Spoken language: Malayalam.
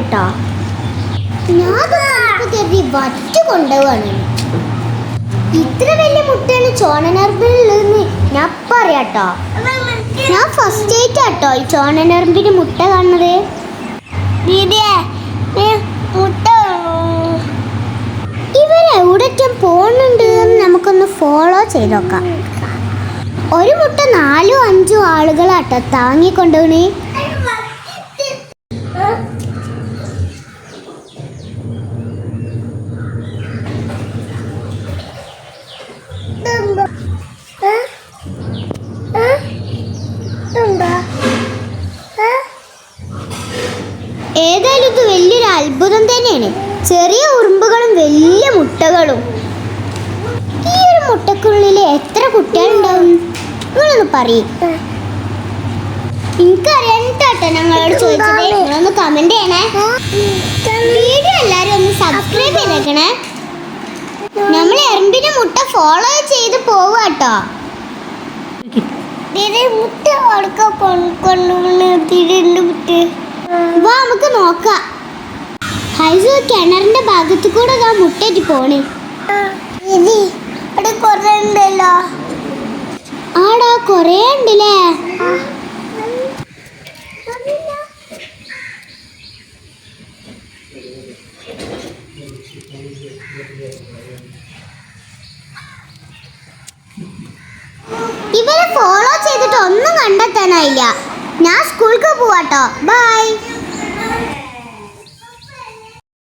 കേട്ടോ ഞാൻ വറ്റ് കൊണ്ടുപോവാണ്. ഇത്ര വലിയ മുട്ടയാണ് ചോണനർമ്പിലുള്ളതെന്ന് ഞാൻ പറയാട്ടോ. ഞാൻ ഫസ്റ്റ് ആയിട്ട് കേട്ടോ ഈ ചോണനർമ്പിന് മുട്ട കാണുന്നത്. മുട്ട. ഇവരെവിടറ്റം പോകുന്നുണ്ട് എന്ന് നമുക്കൊന്ന് ഫോളോ ചെയ്ത് നോക്കാം. ഒരു മുട്ട നാലും അഞ്ചും ആളുകളാട്ടോ താങ്ങിക്കൊണ്ടുപോണേ ഏതായാലും ഇത് വലിയൊരു അത്ഭുതം തന്നെയാണ്. ചെറിയ ഉറുമ്പുകളും വലിയ മുട്ടകളും. ഈ ഒരു മുട്ടക്കുള്ളിൽ എത്ര കുട്ടികളുണ്ടാവും? നിങ്ങളൊന്ന് പറയും. എനിക്കറിയാനിട്ടോ ഞങ്ങളോട് ചോദിച്ചത്. നിങ്ങളൊന്ന് കമന്റ് ചെയ്യണേ. വീഡിയോ എല്ലാരും ഒന്ന് സബ്സ്ക്രൈബ് ചെയ്തേക്കണേ. നമ്മൾ എറുമ്പിന്റെ മുട്ട ഫോളോ ചെയ്ത് പോവാട്ടോ. മുട്ട മുട്ട നോക്കാം. ഹൈസു കിണറിന്റെ ഭാഗത്ത് കൂടെ ഞാൻ മുട്ടേറ്റ് പോണ്. അവിടെ കൊറേ ഉണ്ടല്ലോ. ആടാ കൊറേ ഉണ്ടല്ലേ? ഇവരെ ഫോളോ ചെയ്തിട്ട് ഒന്നും കണ്ടെത്താനായില്ല. ഞാൻ സ്കൂൾക്ക് പോവാട്ടോ. ബൈ